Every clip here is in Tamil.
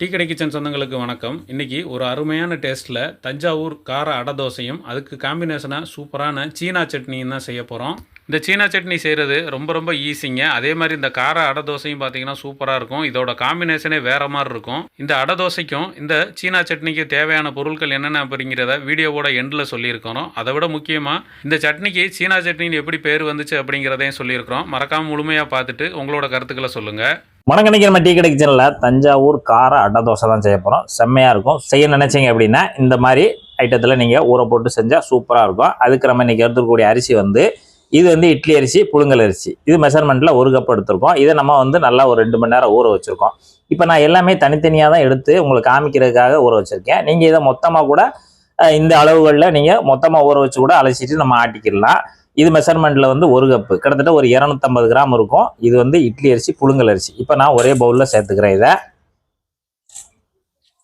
டீ கடை கிச்சன் சொந்தங்களுக்கு வணக்கம். இன்றைக்கி ஒரு அருமையான டேஸ்ட்டில் தஞ்சாவூர் கார அடை தோசையும் அதுக்கு காம்பினேஷனாக சூப்பரான சீனா சட்னியும் தான் செய்ய போகிறோம் இந்த சீனா சட்னி செய்கிறது ரொம்ப ரொம்ப ஈஸிங்க. அதே மாதிரி இந்த கார அடை தோசையும் பார்த்தீங்கன்னா சூப்பராக இருக்கும். இதோட காம்பினேஷனே வேறு மாதிரி இருக்கும். இந்த அடை தோசைக்கும் இந்த சீனா சட்னிக்கு தேவையான பொருட்கள் என்னென்ன அப்படிங்கிறத வீடியோவோட எண்டில் சொல்லியிருக்கிறோம். அதை விட முக்கியமாக இந்த சட்னிக்கு சீனா சட்னின்னு எப்படி பேர் வந்துச்சு அப்படிங்கிறதையும் சொல்லியிருக்கிறோம். மறக்காமல் முழுமையாக பார்த்துட்டு உங்களோட கருத்துக்களை சொல்லுங்கள் வணக்கணிக்கு நம்ம டீ கடை கிச்சனில் தஞ்சாவூர் கார அடை தோசை தான் செய்ய போகிறோம் செம்மையாக இருக்கும். செய்ய நினைச்சீங்க அப்படின்னா இந்த மாதிரி ஐட்டத்தில் நீங்கள் ஊற போட்டு செஞ்சால் சூப்பராக இருக்கும். அதுக்கு நம்ம இன்றைக்கி எடுத்துக்கூடிய அரிசி வந்து இது வந்து இட்லி அரிசி புழுங்கல் அரிசி. இது மெஷர்மெண்ட்டில் ஒரு கப் எடுத்திருக்கோம். இதை நம்ம வந்து நல்லா ஒரு ரெண்டு மணி நேரம் ஊற வச்சுருக்கோம். இப்போ நான் எல்லாமே தனித்தனியாக தான் எடுத்து உங்களுக்கு காமிக்கிறதுக்காக ஊற வச்சுருக்கேன். நீங்கள் இதை மொத்தமாக கூட இந்த அளவுகளில் நீங்கள் மொத்தமாக ஊற வச்சு கூட அலசிட்டு நம்ம ஆட்டிக்கிடலாம். இது மெஷர்மெண்ட்டில் வந்து ஒரு கப்பு கிட்டத்தட்ட ஒரு இரநூத்தம்பது கிராம் இருக்கும். இது வந்து இட்லி அரிசி புழுங்கல் அரிசி. இப்போ நான் ஒரே பவுலில் சேர்த்துக்கிறேன் இதை.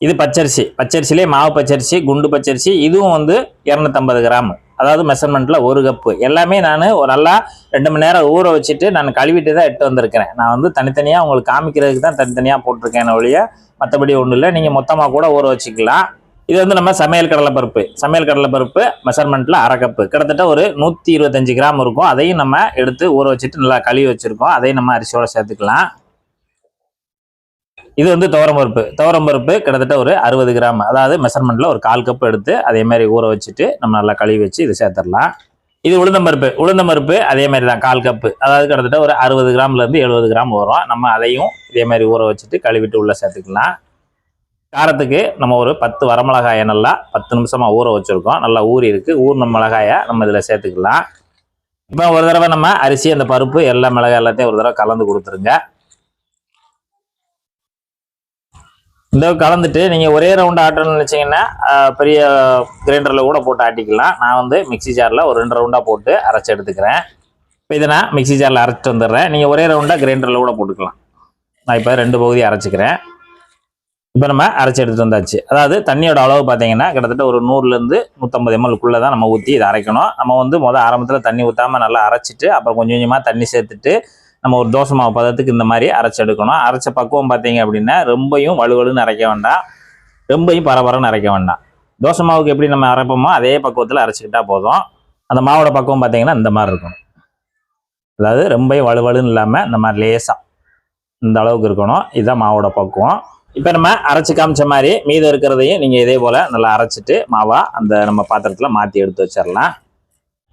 இது பச்சரிசி. பச்சரிசிலே மாவு பச்சரிசி குண்டு பச்சரிசி. இதுவும் வந்து இரநூத்தம்பது கிராமு. அதாவது மெஷர்மெண்ட்டில் ஒரு கப்பு எல்லாமே நான் ஒரு நல்லா ரெண்டு மணி நேரம் ஊற வச்சுட்டு நான் கழுவிட்டு தான் எட்டு வந்திருக்கிறேன். நான் வந்து தனித்தனியாக உங்களுக்கு காமிக்கிறதுக்கு தான் தனித்தனியாக போட்டிருக்கேன் ஒழிய மற்றபடி ஒன்றும் இல்லை. நீங்கள் மொத்தமாக கூட ஊற வச்சுக்கலாம். இது வந்து நம்ம சமையல் கடலைப்பருப்பு சமையல் கடலைப்பருப்பு மெஷர்மெண்ட்டில் அரை கப்பு கிட்டத்தட்ட ஒரு நூற்றி இருபத்தஞ்சு கிராம் இருக்கும். அதையும் நம்ம எடுத்து ஊற வச்சுட்டு நல்லா கழுவி வச்சுருக்கோம். அதையும் நம்ம அரிசியோடு சேர்த்துக்கலாம். இது வந்து துவரம்பருப்பு துவரம்பருப்பு கிட்டத்தட்ட ஒரு அறுபது கிராம். அதாவது மெஷர்மெண்ட்டில் ஒரு கால் கப் எடுத்து அதே மாதிரி ஊற வச்சுட்டு நம்ம நல்லா கழுவி வச்சு இது சேர்த்துடலாம். இது உளுந்தம்பருப்பு உளுந்தம்பருப்பு அதே மாதிரி தான் கால் கப்பு அதாவது கிட்டத்தட்ட ஒரு அறுபது கிராம்லேருந்து எழுபது கிராம் வரும். நம்ம அதையும் இதே மாதிரி ஊற வச்சுட்டு கழுவிட்டு உள்ளே சேர்த்துக்கலாம். காரத்துக்கு நம்ம ஒரு பத்து வரமிளகாயை நல்லா பத்து நிமிஷமாக ஊற வச்சுருக்கோம். நல்லா ஊறி இருக்குது ஊறின மிளகாயை நம்ம இதில் சேர்த்துக்கலாம். இப்போ ஒரு தடவை நம்ம அரிசி அந்த பருப்பு எல்லா மிளகாய் எல்லாத்தையும் ஒரு தடவை கலந்து கொடுத்துருங்க. இந்த கலந்துட்டு நீங்கள் ஒரே ரவுண்டு ஆட்டணும்னு நினச்சிங்கன்னா பெரிய கிரைண்டரில் கூட போட்டு ஆட்டிக்கலாம். நான் வந்து மிக்ஸி ஜாரில் ஒரு ரெண்டு ரவுண்டாக போட்டு அரைச்சி எடுத்துக்கிறேன். இப்போ இதை நான் மிக்ஸி ஜாரில் அரைச்சிட்டு வந்துடுறேன். நீங்கள் ஒரே ரவுண்டாக கிரைண்டரில் கூட போட்டுக்கலாம். நான் இப்போ ரெண்டு பகுதி அரைச்சிக்கிறேன். இப்போ நம்ம அரைச்சி எடுத்துட்டு வந்தாச்சு. அதாவது தண்ணியோட அளவு பார்த்தீங்கன்னா கிட்டத்தட்ட ஒரு நூறுலேருந்து நூற்றம்பது எம்எல்குள்ளே தான் நம்ம ஊற்றி இதை அரைக்கணும். நம்ம வந்து முதல் ஆரம்பத்தில் தண்ணி ஊற்றாமல் நல்லா அரைச்சிட்டு அப்புறம் கொஞ்சம் கொஞ்சமாக தண்ணி சேர்த்துட்டு நம்ம ஒரு தோசை மாவு பதத்துக்கு இந்த மாதிரி அரைச்சி எடுக்கணும். அரைச்ச பக்குவம் பார்த்தீங்க அப்படின்னா ரொம்பையும் வலுவலுன்னு அரைக்க வேண்டாம். ரொம்பையும் பரபரன்னு அரைக்க வேண்டாம். தோசை மாவுக்கு எப்படி நம்ம அரைப்போமோ அதே பக்குவத்தில் அரைச்சிக்கிட்டா போதும். அந்த மாவோட பக்குவம் பார்த்தீங்கன்னா இந்த மாதிரி இருக்கணும். அதாவது ரொம்பையும் வலுவலுன்னு இல்லாமல் இந்த மாதிரி லேசாக இந்த அளவுக்கு இருக்கணும். இதுதான் மாவோட பக்குவம். இப்போ நம்ம அரைச்சி காமிச்ச மாதிரி மீதம் இருக்கிறதையும் நீங்கள் இதே போல் நல்லா அரைச்சிட்டு மாவாக அந்த நம்ம பாத்திரத்தில் மாற்றி எடுத்து வச்சிடலாம்.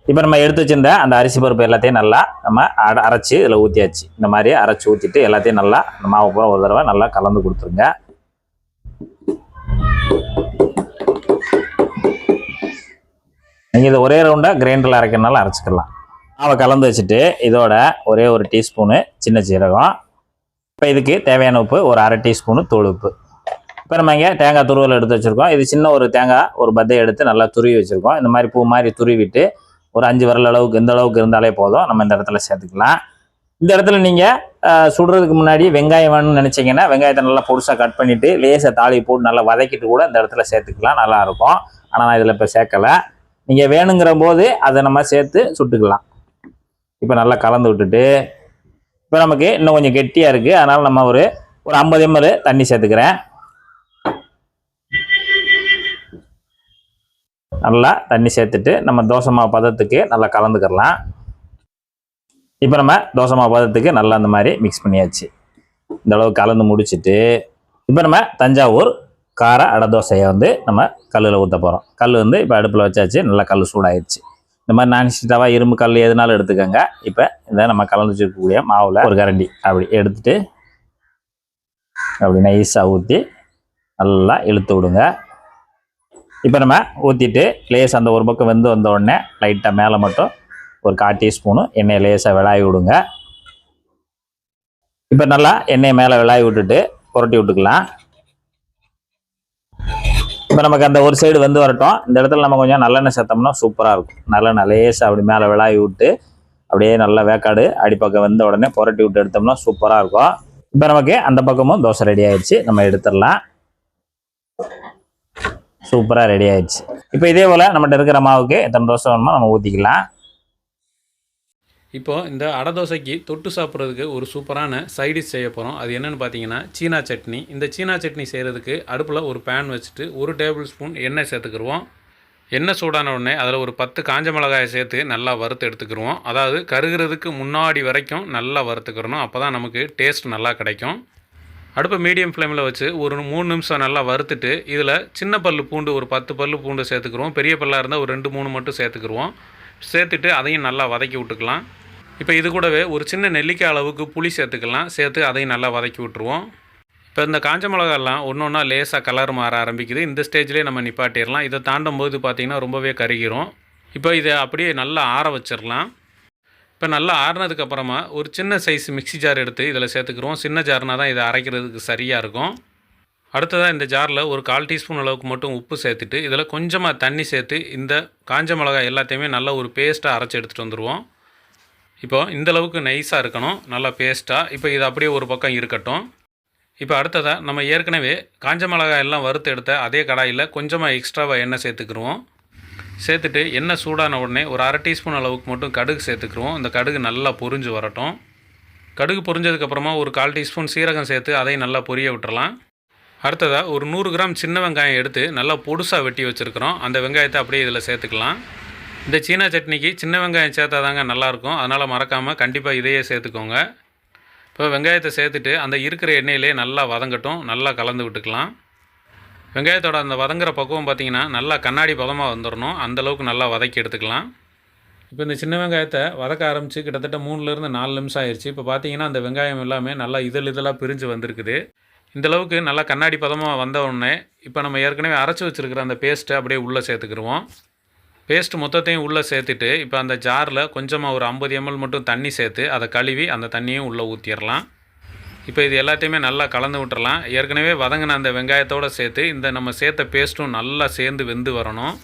இப்போ நம்ம எடுத்து வச்சிருந்த அந்த அரிசி பருப்பு எல்லாத்தையும் நல்லா நம்ம அட அரைச்சி இதில் ஊற்றியாச்சு இந்த மாதிரி அரைச்சி ஊற்றிட்டு எல்லாத்தையும் நல்லா அந்த மாவு பூரா ஒரு தடவை நல்லா கலந்து கொடுத்துருங்க. நீங்கள் இதை ஒரே ரவுண்டாக கிரைண்டரில் அரைக்கிறனால அரைச்சிக்கலாம். மாவை கலந்து வச்சுட்டு இதோட ஒரே ஒரு டீஸ்பூனு சின்ன சீரகம். இப்போ இதுக்கு தேவையான உப்பு ஒரு அரை டீஸ்பூனு தூள் உப்பு. இப்போ நம்ம இங்கே தேங்காய் துருவல் எடுத்து வச்சுருக்கோம். இது சின்ன ஒரு தேங்காய் ஒரு பத்தை எடுத்து நல்லா துருவி வச்சுருக்கோம். இந்த மாதிரி பூ மாதிரி துருவிட்டு ஒரு அஞ்சு விரல் அளவுக்கு இந்த அளவுக்கு இருந்தாலே போதும். நம்ம இந்த இடத்துல சேர்த்துக்கலாம். இந்த இடத்துல நீங்கள் சுடுறதுக்கு முன்னாடி வெங்காயம் வேணும்னு நினச்சிங்கன்னா வெங்காயத்தை நல்லா பொருசாக கட் பண்ணிவிட்டு லேசாக தாளி போட்டு நல்லா வதக்கிட்டு கூட இந்த இடத்துல சேர்த்துக்கலாம். நல்லாயிருக்கும் ஆனால் நான் இதில் இப்போ சேர்க்கலை. நீங்கள் வேணுங்கிற போது அதை நம்ம சேர்த்து சுட்டுக்கலாம். இப்போ நல்லா கலந்து விட்டுட்டு இப்போ நமக்கு இன்னும் கொஞ்சம் கெட்டியாக இருக்குது அதனால் நம்ம ஒரு ஒரு ஐம்பது எம்எல் தண்ணி சேர்த்துக்கிறேன். நல்லா தண்ணி சேர்த்துட்டு நம்ம தோசை மாவு பதத்துக்கு நல்லா கலந்துக்கிறலாம். இப்போ நம்ம தோசை மாவு பதத்துக்கு நல்லா அந்த மாதிரி மிக்ஸ் பண்ணியாச்சு. இந்த அளவுக்கு கலந்து முடிச்சுட்டு இப்போ நம்ம தஞ்சாவூர் கார அடை தோசையை வந்து நம்ம கல்லில் ஊற்ற போகிறோம் கல் வந்து இப்போ அடுப்பில் வச்சாச்சு நல்லா கல் சூடாயிடுச்சு இந்த மாதிரி நான்ஸ்டிக் தவா இரும்பு கல் எதுனாலும் எடுத்துக்கோங்க. இப்போ இதை நம்ம கலந்து வச்சுருக்கக்கூடிய மாவில் ஒரு கரண்டி அப்படி எடுத்துட்டு அப்படி நைஸாக ஊற்றி நல்லா இழுத்து விடுங்க. இப்போ நம்ம ஊற்றிட்டு லேஸ் அந்த ஒரு பக்கம் வெந்து வந்த உடனே லைட்டாக மேலே மட்டும் ஒரு கால் டீஸ்பூனு எண்ணெயை லேசாக விளாவி விடுங்க. இப்போ நல்லா எண்ணெயை மேலே விளாவி விட்டுட்டு புரட்டி விட்டுக்கலாம். இப்போ நமக்கு அந்த ஒரு சைடு வந்து வரட்டும். இந்த இடத்துல நம்ம கொஞ்சம் நல்லெண்ணெய் சேர்த்தோம்னா சூப்பராக இருக்கும். நல்லெண்ணெய் லேசாக அப்படி மேலே விளாவி விட்டு அப்படியே நல்லா வேக்காடு அடிப்பக்கம் வந்த உடனே புரட்டி விட்டு எடுத்தோம்னா சூப்பராக இருக்கும். இப்போ நமக்கு அந்த பக்கமும் தோசை ரெடி ஆயிடுச்சு. நம்ம எடுத்துடலாம். சூப்பராக ரெடி ஆயிடுச்சு. இப்போ இதே போல் நம்மகிட்ட இருக்கிற மாவுக்கு எத்தனை தோசை வேணுமோ நம்ம ஊற்றிக்கலாம் இப்போ இந்த அடை தோசைக்கு தொட்டு சாப்பிட்றதுக்கு ஒரு சூப்பரான சைடிஷ் செய்ய போகிறோம் அது என்னென்னு பார்த்தீங்கன்னா சீனா சட்னி. இந்த சீனா சட்னி செய்கிறதுக்கு அடுப்பில் ஒரு பேன் வச்சுட்டு ஒரு டேபிள் ஸ்பூன் எண்ணெய் சேர்த்துக்கிடுவோம் எண்ணெய் சூடான உடனே அதில் ஒரு பத்து காஞ்ச மிளகாயை சேர்த்து நல்லா வறுத்து எடுத்துக்கிடுவோம் அதாவது கருகிறதுக்கு முன்னாடி வரைக்கும் நல்லா வறுத்துக்கிறணும் அப்போ தான் நமக்கு டேஸ்ட் நல்லா கிடைக்கும். அடுப்பை மீடியம் ஃப்ளேமில் வச்சு ஒரு மூணு நிமிஷம் நல்லா வறுத்துட்டு இதில் சின்ன பல் பூண்டு ஒரு பத்து பல்லு பூண்டு சேர்த்துக்குருவோம். பெரிய பல்லாக இருந்தால் ஒரு ரெண்டு மூணு மட்டும் சேர்த்துக்குருவோம். சேர்த்துட்டு அதையும் நல்லா வதக்கி விட்டுக்கலாம். இப்போ இது கூடவே ஒரு சின்ன நெல்லிக்காய் அளவுக்கு புளி சேர்த்துக்கலாம். சேர்த்து அதையும் நல்லா வதக்கி விட்டுருவோம். இப்போ இந்த காஞ்ச மிளகாலாம் ஒன்று ஒன்றா லேசாக கலர் மாற ஆரம்பிக்குது. இந்த ஸ்டேஜ்லேயே நம்ம நிப்பாட்டிடலாம். இதை தாண்டும் போது பார்த்திங்கன்னா ரொம்பவே கருகிரும். இப்போ இதை அப்படியே நல்லா ஆற வச்சிடலாம். இப்போ நல்லா ஆறுனதுக்கப்புறமா ஒரு சின்ன சைஸ் மிக்ஸி ஜார் எடுத்து இதில் சேர்த்துக்கிறோம். சின்ன ஜார்னால் தான் இதை அரைக்கிறதுக்கு சரியாக இருக்கும். அடுத்ததாக இந்த ஜாரில் ஒரு கால் டீஸ்பூன் அளவுக்கு மட்டும் உப்பு சேர்த்துட்டு இதில் கொஞ்சமாக தண்ணி சேர்த்து இந்த காஞ்ச மிளகாய் எல்லாத்தையுமே நல்லா ஒரு பேஸ்ட்டாக அரைச்சி எடுத்துகிட்டு வந்துடுவோம் இப்போ இந்த அளவுக்கு நைஸாக இருக்கணும். நல்லா பேஸ்ட்டாக இப்போ இது அப்படியே ஒரு பக்கம் இருக்கட்டும். இப்போ அடுத்ததாக நம்ம ஏற்கனவே காஞ்ச மிளகாய் எல்லாம் வறுத்து எடுத்த அதே கடாயில் கொஞ்சமாக எக்ஸ்ட்ராவாக எண்ணெய் சேர்த்துக்கிருவோம். சேர்த்துட்டு எண்ணெய் சூடான உடனே ஒரு அரை டீஸ்பூன் அளவுக்கு மட்டும் கடுகு சேர்த்துக்குருவோம். இந்த கடுகு நல்லா பொரிஞ்சு வரட்டும். கடுகு பொரிஞ்சதுக்கப்புறமா ஒரு கால் டீஸ்பூன் சீரகம் சேர்த்து அதையும் நல்லா பொரிய விட்டுறலாம். அடுத்ததாக ஒரு நூறு கிராம் சின்ன வெங்காயம் எடுத்து நல்லா பொடுசாக வெட்டி வச்சுருக்கிறோம். அந்த வெங்காயத்தை அப்படியே இதில் சேர்த்துக்கலாம். இந்த சீனா சட்னிக்கு சின்ன வெங்காயம் சேர்த்தா தாங்க நல்லாயிருக்கும் அதனால் மறக்காமல் கண்டிப்பாக இதையே சேர்த்துக்கோங்க. இப்போ வெங்காயத்தை சேர்த்துட்டு அந்த இருக்கிற எண்ணெயிலே நல்லா வதங்கட்டும். நல்லா கலந்து விட்டுக்கலாம். வெங்காயத்தோட அந்த வதங்குற பக்குவம் பார்த்திங்கன்னா நல்லா கண்ணாடி பதமாக வந்துடணும் அந்தளவுக்கு நல்லா வதக்கி எடுத்துக்கலாம். இப்போ இந்த சின்ன வெங்காயத்தை வதக்க ஆரம்பித்து கிட்டத்தட்ட மூணுலேருந்து நாலு நிமிஷம் ஆயிடுச்சு இப்போ பார்த்தீங்கன்னா அந்த வெங்காயம் எல்லாமே நல்லா இதழ் இதழாக பிரிஞ்சு வந்திருக்குது. இந்த அளவுக்கு நல்லா கண்ணாடி பதமாக வந்த உடனே இப்போ நம்ம ஏற்கனவே அரைச்சி வச்சுருக்கிற அந்த பேஸ்ட்டை அப்படியே உள்ளே சேர்த்துக்கிடுவோம் பேஸ்ட் மொத்தத்தையும் உள்ளே சேர்த்துட்டு இப்போ அந்த ஜாரில் கொஞ்சமாக ஒரு ஐம்பது எம்எல் மட்டும் தண்ணி சேர்த்து அதை கழுவி அந்த தண்ணியும் உள்ளே ஊற்றிடலாம் இப்போ இது எல்லாத்தையுமே நல்லா கலந்து விட்டுறலாம். ஏற்கனவே வதங்கின அந்த வெங்காயத்தோடு சேர்த்து இந்த நம்ம சேர்த்த பேஸ்ட்டும் நல்லா சேர்ந்து வெந்து வரணும்.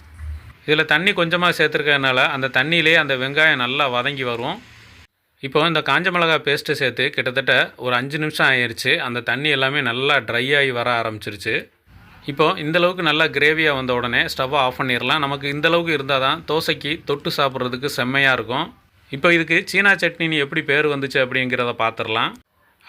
இதில் தண்ணி கொஞ்சமாக சேர்த்துருக்கறதுனால அந்த தண்ணியிலே அந்த வெங்காயம் நல்லா வதங்கி வரும். இப்போ இந்த காஞ்ச மிளகாய் பேஸ்ட்டு சேர்த்து கிட்டத்தட்ட ஒரு அஞ்சு நிமிஷம் ஆயிடுச்சு அந்த தண்ணி எல்லாமே நல்லா ட்ரை ஆகி வர ஆரம்பிச்சிருச்சு. இப்போ இந்த அளவுக்கு நல்லா கிரேவியாக வந்த உடனே ஸ்டவ்வை ஆஃப் பண்ணிடலாம். நமக்கு இந்த அளவுக்கு இருந்தால் தான் தோசைக்கு தொட்டு சாப்பிட்றதுக்கு செம்மையாக இருக்கும். இப்போ இதுக்கு சீனா சட்னின்னு எப்படி பேர் வந்துச்சு அப்படிங்கிறத பார்த்துடலாம்.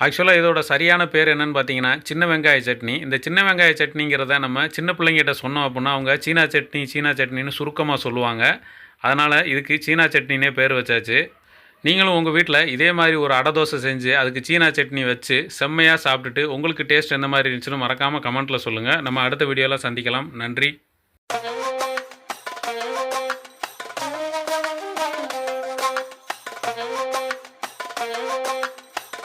ஆக்சுவலாக இதோட சரியான பேர் என்னென்னு பார்த்தீங்கன்னா சின்ன வெங்காய சட்னி. இந்த சின்ன வெங்காய சட்னிங்கிறத நம்ம சின்ன பிள்ளைங்கிட்ட சொன்னோம் அப்படின்னா அவங்க சீனா சட்னி சீனா சட்னின்னு சுருக்கமாக சொல்லுவாங்க. அதனால் இதுக்கு சீனா சட்னினே பேர் வச்சாச்சு. நீங்களும் உங்கள் வீட்டில் இதே மாதிரி ஒரு அடை தோசை செஞ்சு அதுக்கு சீனா சட்னி வச்சு செம்மையாக சாப்பிட்டுட்டு உங்களுக்கு டேஸ்ட் எந்த மாதிரி இருந்துச்சுன்னு மறக்காமல் கமெண்ட்டில் சொல்லுங்கள் நம்ம அடுத்த வீடியோவில் சந்திக்கலாம். நன்றி.